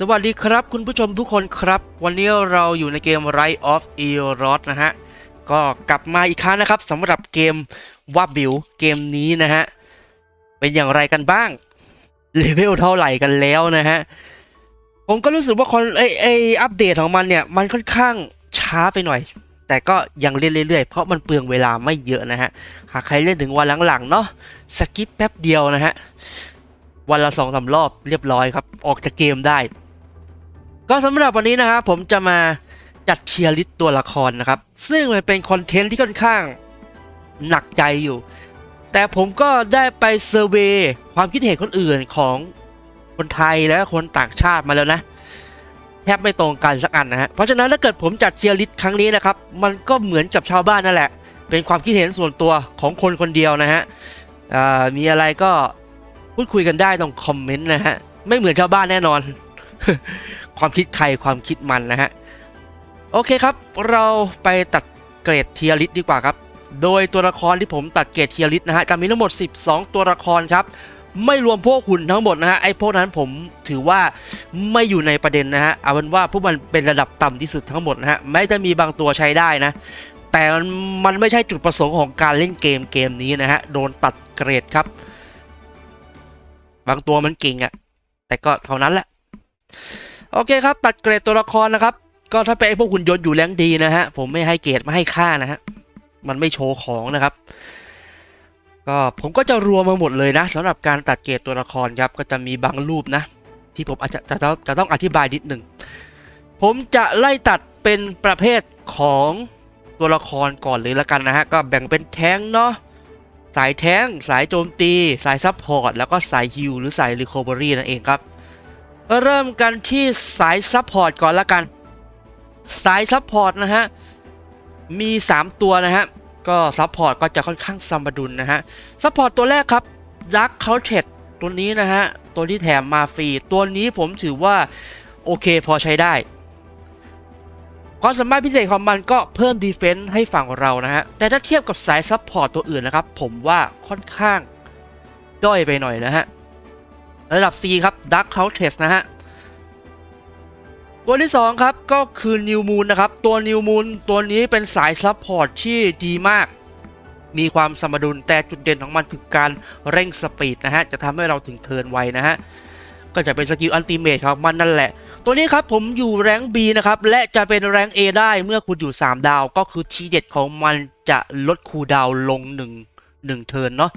สวัสดีครับคุณผู้ชมทุกคนครับ วันนี้เราอยู่ในเกม Rise of e r o d นะฮะ ก็กลับมาอีกครั้งนะครับสำหรับเกมวาบิวเกมนี้นะฮะ เป็นอย่างไรกันบ้างเลเวลเท่าไหร่กันแล้วนะฮะ ผมก็รู้สึกว่าคนไอไออัปเดตของมันเนี่ย มันค่อนข้างช้าไปหน่อย แต่ก็ยังเล่นเรื่อยๆ เพราะมันเปลืองเวลาไม่เยอะนะฮะ หากใครเล่นถึงวันหลังๆเนาะสกิปแป๊บเดียวนะฮะวันละสองสารอบเรียบร้อยครับ ออกจากเกมได้ ก็สำหรับวันนี้นะครับผมจะมาจัดเชียร์ลิสต,ตัวละครนะครับ ซึ่งมันเป็นคอนเทนต์ที่ค่อนข้างหนักใจอยู่ แต่ผมก็ได้ไปเซอร์เวยความคิดเห็นคนอื่นของคนไทยและคนต่างชาติมาแล้วนะ แทบไม่ตรงกันสักอันนะฮะเพราะฉะนั้นถ้าเกิดผมจัดเชียร์ลิสต์ครั้งนี้นะครับ มันก็เหมือนกับชาวบ้านนั่นแหละ เป็นความคิดเห็นส่วนตัวของคนคนเดียวนะฮะมีอะไรก็พูดคุยกันได้ตรงคอมเมนต์นะฮะไม่เหมือนชาวบ้านแน่นอน ความคิดใครความคิดมันนะฮะ โอเคครับ เราไปตัดเกรดเทียริสดีกว่าครับ โดยตัวละครที่ผมตัดเกรดเทียริสนะฮะจะมีทั้งหมด 12 ตัวละครครับ ไม่รวมพวกหุ่นทั้งหมดนะฮะไอ้พวกนั้นผมถือว่าไม่อยู่ในประเด็นนะฮะเอาเป็นว่าพวกมันเป็นระดับต่ำที่สุดทั้งหมดนะฮะแม้จะมีบางตัวใช้ได้นะแต่มันไม่ใช่จุดประสงค์ของการเล่นเกมเกมนี้นะฮะ โดนตัดเกรดครับ บางตัวมันเก่งอะแต่ก็เท่านั้นแหละ โอเคครับ ตัดเกรดตัวละครนะครับ ก็ถ้าเป็นไอ้พวกหุ่นยนต์อยู่แรงดีนะฮะ ผมไม่ให้เกรดไม่ให้ค่านะฮะ มันไม่โชว์ของนะครับ ก็ผมก็จะรวมมาหมดเลยนะสำหรับการตัดเกรดตัวละครครับ ก็จะมีบางรูปนะ ที่ผมอาจจะจะจะจะต้องอธิบายนิดหนึ่ง ผมจะไล่ตัดเป็นประเภทของตัวละครก่อนเลยละกันนะฮะ ก็แบ่งเป็นแท้งเนาะสายแท้ง สายโจมตี สายซัพพอร์ต แล้วก็สายฮิลหรือสายรีคอเวอรี่นั่นเองครับ เริ่มกันที่สายซัพพอร์ตก่อนละกัน สายซัพพอร์ตนะฮะ มี 3 ตัวนะฮะ ก็ซัพพอร์ตก็จะค่อนข้างสมดุลนะฮะซัพพอร์ตตัวแรกครับดักษ์เคาเทดตัวนี้นะฮะ ตัวที่แถมมาฟรี ตัวนี้ผมถือว่า โอเคพอใช้ได้ ความสามารถพิเศษของมันก็เพิ่มดีเฟนส์ให้ฝั่งเรานะฮะ แต่ถ้าเทียบกับสายซัพพอร์ตตัวอื่นนะครับ ผมว่าค่อนข้างด้อยไปหน่อยนะฮะ ระดับ C ครับ Dark Countess นะฮะ ตัวที่ 2 ครับ ก็คือ New Moon นะครับ ตัว New Moon ตัวนี้เป็นสายซัพพอร์ตที่ดีมาก มีความสมดุลแต่จุดเด่นของมันคือการเร่งสปีดนะฮะ จะทำให้เราถึงเทินไวนะฮะ ก็จะเป็นสกิลอันติเมทของมันนั่นแหละ ตัวนี้ครับผมอยู่แรง B นะครับ และจะเป็นแรง A ได้เมื่อคุณอยู่ 3 ดาว ก็คือทีเด็ดของมันจะลดคูดาวน์ลง 1 1 เทินเนาะ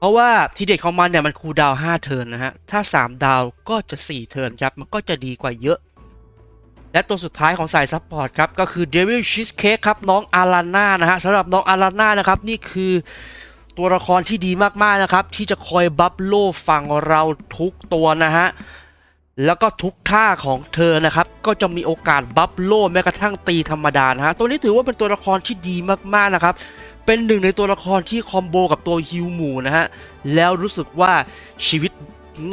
เพราะว่าทีเด็ดของมันเนี่ยมันคูดาวน์5เทิร์นนะฮะ ถ้า3ดาวก็จะ4เทิร์นครับ มันก็จะดีกว่าเยอะ และตัวสุดท้ายของสายซัพพอร์ตครับ ก็คือ Devil Cheesecake ครับ น้องอาราน่านะฮะสำหรับน้องอาราน่านะครับ นี่คือตัวละครที่ดีมากๆนะครับ ที่จะคอยบัฟโลฝั่งเราทุกตัวนะฮะแล้วก็ทุกท่าของเธอนะครับ ก็จะมีโอกาสบัฟโลแม้กระทั่งตีธรรมดานะฮะตัวนี้ถือว่าเป็นตัวละครที่ดีมากๆนะครับ เป็นหนึ่งในตัวละครที่คอมโบกับตัวฮิวหมูนะฮะ แล้วรู้สึกว่าชีวิต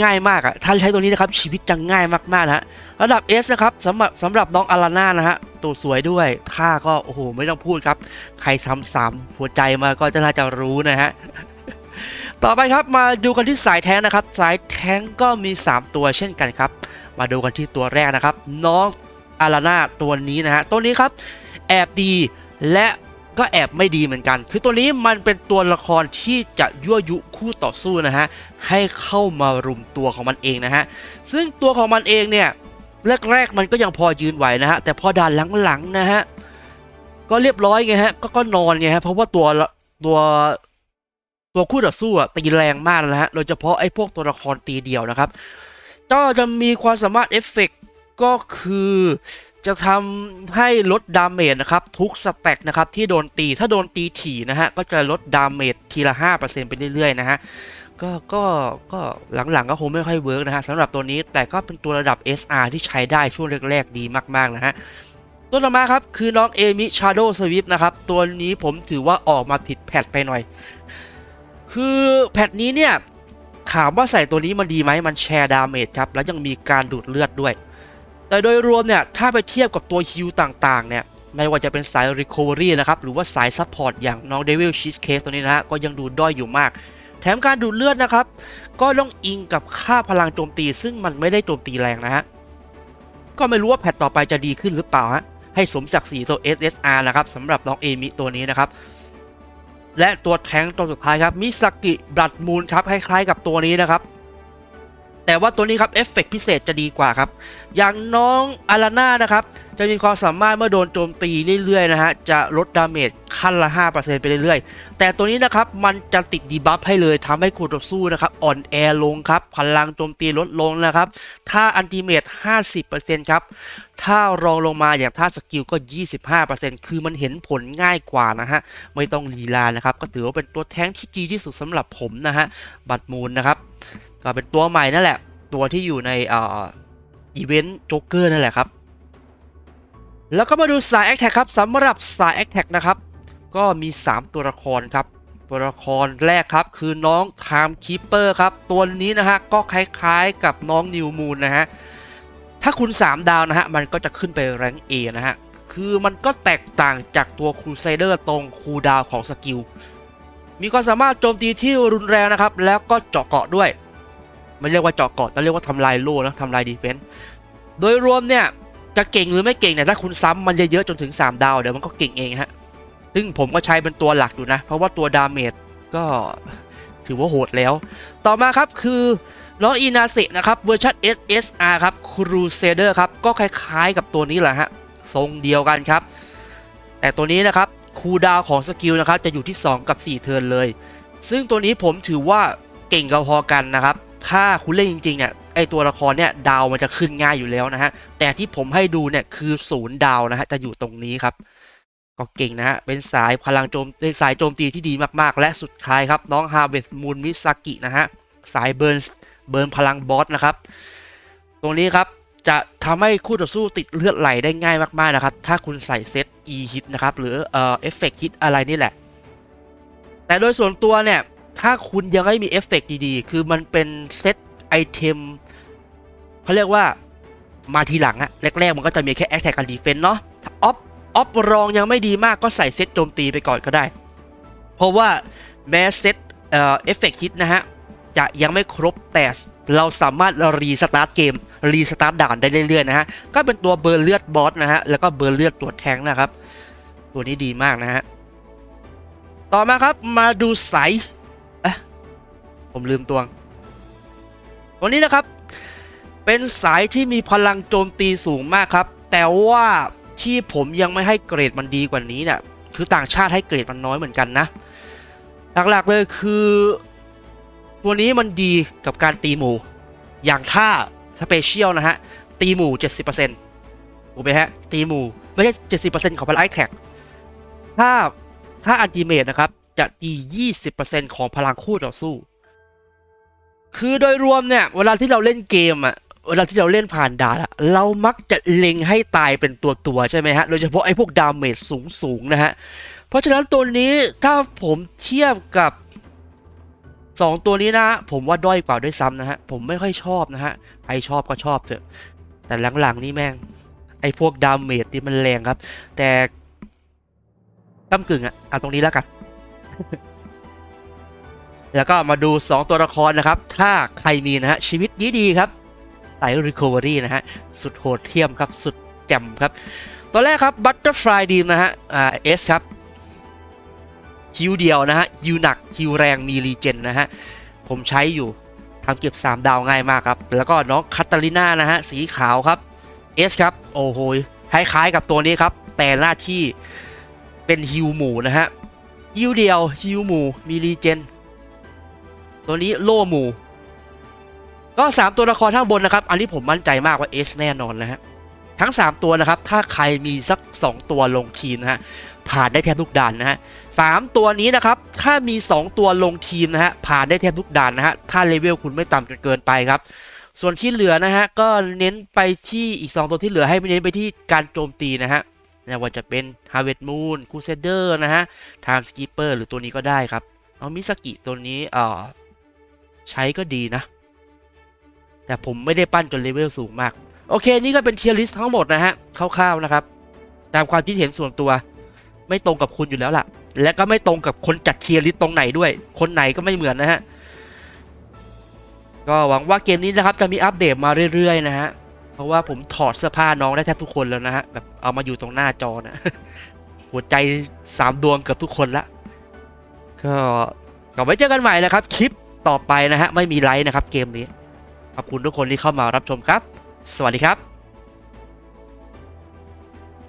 ง่ายมากอะถ้าใช้ตัวนี้นะครับชีวิตจะง่ายมากๆนะฮะระดับ S นะครับสำหรับสำหรับน้องอาราน่านะฮะตัวสวยด้วยท่าก็โอ้โหไม่ต้องพูดครับ ใครทำสามหัวใจมาก็จะน่าจะรู้นะฮะต่อไปครับมาดูกันที่สายแท้งนะครับ สายแท้งก็มี 3 ตัวเช่นกันครับ มาดูกันที่ตัวแรกนะครับ น้องอาราน่าตัวนี้นะฮะตัวนี้ครับ แอบดีและ ก็แอบไม่ดีเหมือนกัน คือตัวนี้มันเป็นตัวละครที่จะยั่วยุคู่ต่อสู้นะฮะ ให้เข้ามารุมตัวของมันเองนะฮะ ซึ่งตัวของมันเองเนี่ยแรกๆมันก็ยังพอยืนไหวนะฮะ แต่พอด่านหลังๆนะฮะ ก็เรียบร้อยไงฮะ ก็ก็นอนไงฮะ เพราะว่าตัวตัวตัวคู่ต่อสู้อะตีแรงมากนะฮะ โดยเฉพาะไอ้พวกตัวละครตีเดียวนะครับ ก็จะมีความสามารถเอฟเฟกต์ก็คือ จะทำให้ลดดาเมจนะครับทุกสแต็กนะครับที่โดนตีถ้าโดนตีถี่นะฮะก็จะลดดาเมจทีละ 5%ไปเรื่อยๆนะฮะก็ก็ก็หลังๆก็คงไม่ค่อยเวิร์กนะฮะสำหรับตัวนี้แต่ก็เป็นตัวระดับ SR ที่ใช้ได้ช่วงแรกๆดีมากๆนะฮะตัวต่อมาครับ คือน้องเอมิชาโดสวิฟนะครับ ตัวนี้ผมถือว่าออกมาผิดแพทไปหน่อย คือแพทนี้เนี่ย ถามว่าใส่ตัวนี้มันดีไหมมันแชร์ดาเมจครับ แล้วยังมีการดูดเลือดด้วย แต่โดยรวมเนี่ยถ้าไปเทียบกับตัวฮิลต่างๆเนี่ยไม่ว่าจะเป็นสาย Recovery นะครับหรือว่าสาย Support อย่างน้อง Devil Cheesecake ตัวนี้นะฮะก็ยังดูด้อยอยู่มาก แถมการดูดเลือดนะครับ ก็ต้องอิงกับค่าพลังโจมตี ซึ่งมันไม่ได้โจมตีแรงนะฮะก็ไม่รู้ว่าแพทต่อไปจะดีขึ้นหรือเปล่าฮะให้สมศักดิ์ศรีตัว SSR นะครับสำหรับน้องเอมิตัวนี้นะครับและตัวแทงค์ตัวสุดท้ายครับมิสกิบลัดมูลครับคล้ายๆกับตัวนี้นะครับ แต่ว่าตัวนี้ครับเอฟเฟกต์พิเศษจะดีกว่าครับ อย่างน้องอาราน่านะครับ จะมีความสามารถเมื่อโดนโจมตีเรื่อยๆนะฮะ จะลดดาเมจขั้นละ 5%ไปเรื่อยๆ แต่ตัวนี้นะครับ มันจะติดดีบัฟให้เลยทำให้คู่ต่อสู้นะครับ อ่อนแอลงครับ พลังโจมตีลดลงนะครับ ถ้าอันติเมต50%ครับ ถ้ารองลงมาอย่างท่าสกิลก็ 25%คือมันเห็นผลง่ายกว่านะฮะ ไม่ต้องลีลานะครับ ก็ถือว่าเป็นตัวแท้งที่ดีที่สุดสำหรับผมนะฮะ บัตรมูลนะครับ ก็เป็นตัวใหม่นั่นแหละ ตัวที่อยู่ในอ,อีเวนต์โจ๊กเกอร์นั่นแหละครับ แล้วก็มาดูสายแอคแท็กครับสำหรับสายแอคแท็กนะครับ ก็มี 3 ตัวละครครับตัวละครแรกครับคือน้อง Time Keeper ครับ ตัวนี้นะฮะ ก็คล้ายๆกับน้องนิวมูนนะฮะ ถ้าคุณ 3 ดาวนะฮะ มันก็จะขึ้นไปแรงเอนะฮะ คือมันก็แตกต่างจากตัวครูไซเดอร์ตรงคูดาวของสกิล มีความสามารถโจมตีที่รุนแรงนะครับ แล้วก็เจาะเกาะด้วยไม่เรียกว่าเจาะเกาะแต่เรียกว่าทำลายโล่นะทำลายดีเฟนส์โดยรวมเนี่ยจะเก่งหรือไม่เก่งเนี่ยถ้าคุณซ้ำมันเยอะๆจนถึง 3 ดาวเดี๋ยวมันก็เก่งเองฮะ ซึ่งผมก็ใช้เป็นตัวหลักอยู่นะ เพราะว่าตัวดาเมจก็ถือว่าโหดแล้ว ต่อมาครับคือ น้ออีนาเซนะครับเวอร์ชัน SSR ครับ Crusader ครับ ก็คล้ายๆกับตัวนี้แหละฮะ ทรงเดียวกันครับ แต่ตัวนี้นะครับคูดาวของสกิลนะครับจะอยู่ที่ 2 กับ 4 เทิร์นเลย ซึ่งตัวนี้ผมถือว่าเก่งกับพอกันนะครับ ถ้าคุณเล่นจริงๆเนี่ยไอตัวละครเนี่ยดาวมันจะขึ้นง่ายอยู่แล้วนะฮะ แต่ที่ผมให้ดูเนี่ยคือศูนย์ดาวนะฮะจะอยู่ตรงนี้ครับ ก็เก่งนะฮะ เป็นสายพลังโจมเป็นสายโจมตีที่ดีมากๆ และสุดท้ายครับ น้อง Harvest Moon Misaki นะฮะ สายเบิร์น เบิร์นพลังบอสนะครับ ตรงนี้ครับจะทำให้คู่ต่อสู้ติดเลือดไหลได้ง่ายมากๆนะครับ ถ้าคุณใส่เซต E hit นะครับ หรือเอ่อเอฟเฟกต์ฮิตอะไรนี่แหละ แต่โดยส่วนตัวเนี่ย ถ้าคุณยังไม่มีเอฟเฟกต์ดีๆ คือมันเป็นเซตไอเทมเขาเรียกว่ามาทีหลังอะแรกๆ มันก็จะมีแค่ Attack กับ Defense เนาะถ้าออฟออฟรองยังไม่ดีมากก็ใส่เซตโจมตีไปก่อนก็ได้ เพราะว่าแม้เซตเอ่อเอฟเฟกต์ฮิตนะฮะ จะยังไม่ครบแต่เราสามารถรีสตาร์ทเกมรีสตาร์ทด่านได้เรื่อยๆนะฮะก็เป็นตัวเบิร์เลือดบอสนะฮะแล้วก็เบิร์เลือดตัวแทงนะครับ ตัวนี้ดีมากนะฮะต่อมาครับมาดูสายเอผมลืมตัวตัวนี้นะครับ เป็นสายที่มีพลังโจมตีสูงมากครับ แต่ว่าที่ผมยังไม่ให้เกรดมันดีกว่านี้เนี่ยคือต่างชาติให้เกรดมันน้อยเหมือนกันนะหลักๆเลยคือ ตัวนี้มันดีกับการตีหมู่ อย่างท่าสเปเชียลนะฮะ ตีหมู่ 70%ถูกไหมฮะ ตีหมู่ ไม่ใช่ 70%ของพลังไอแท็กถ้าถ้าอันติเมตนะครับ จะตี 20%ของพลังคู่ต่อสู้ คือโดยรวมเนี่ย เวลาที่เราเล่นเกมอะเวลาที่เราเล่นผ่านด่านเรามักจะเล็งให้ตายเป็นตัวตัวใช่ไหมฮะ โดยเฉพาะไอ้พวกดาเมจสูงสูงๆนะฮะ เพราะฉะนั้นตัวนี้ถ้าผมเทียบกับ สองตัวนี้นะฮะผมว่าด้อยกว่าด้วยซ้ำนะฮะผมไม่ค่อยชอบนะฮะใครชอบก็ชอบเถอะ แต่หลังๆนี่แม่ง ไอพวกดาเมจนี่มันแรงครับ แต่ก้ากึ่งอะเอาตรงนี้แล้วกัน แล้วก็มาดู 2 ตัวละครนะครับ ถ้าใครมีนะฮะชีวิตดีครับสาย Recovery นะฮะ สุดโหดเทียมครับ สุดแจ่มครับ ตัวแรกครับ Butterfly Dream นะฮะอ่า S ครับ คิวเดียวนะฮะคิวหนักคิวแรงมีรีเจนนะฮะผมใช้อยู่ทำเก็บ 3 ดาวง่ายมากครับ แล้วก็น้องคาตาลิน่านะฮะสีขาวครับ S ครับโอ้โหคล้ายๆกับตัวนี้ครับ แต่หน้าที่เป็นฮิวหมูนะฮะฮิวเดียวฮิวหมูมีรีเจนตัวนี้โล่หมูก็ 3 ตัวละครข้างบนนะครับ อันนี้ผมมั่นใจมากว่า S แน่นอนนะฮะ ทั้ง 3 ตัวนะครับ ถ้าใครมีสัก 2 ตัวลงทีมนะฮะผ่านได้แทบทุกด่านนะฮะสามตัวนี้นะครับถ้ามี 2 ตัวลงทีมนะฮะผ่านได้แทบทุกด่านนะฮะถ้าเลเวลคุณไม่ต่ำจนเกินไปครับ ส่วนที่เหลือนะฮะก็เน้นไปที่อีก 2 ตัวที่เหลือให้เน้นไปที่การโจมตีนะฮะไม่ว่าจะเป็น Harvest Moon Crusader นะฮะ Time Skipper หรือตัวนี้ก็ได้ครับ เอามิสกิตัวนี้เอ่อใช้ก็ดีนะ แต่ผมไม่ได้ปั้นจนเลเวลสูงมาก โอเค นี่ก็เป็นเทียร์ลิสทั้งหมดนะฮะคร่าวๆนะครับ ตามความคิดเห็นส่วนตัว ไม่ตรงกับคุณอยู่แล้วล่ะ และก็ไม่ตรงกับคนจัดเทียร์ลิสต์ตรงไหนด้วย คนไหนก็ไม่เหมือนนะฮะก็หวังว่าเกมนี้นะครับจะมีอัปเดตมาเรื่อยๆนะฮะเพราะว่าผมถอดเสื้อผ้าน้องได้แทบทุกคนแล้วนะฮะแบบเอามาอยู่ตรงหน้าจอนะหัวใจสามดวงเกือบทุกคนละก็ก็ไว้เจอกันใหม่นะครับ คลิปต่อไปนะฮะไม่มีไลค์นะครับเกมนี้ขอบคุณทุกคนที่เข้ามารับชมครับ สวัสดีครับ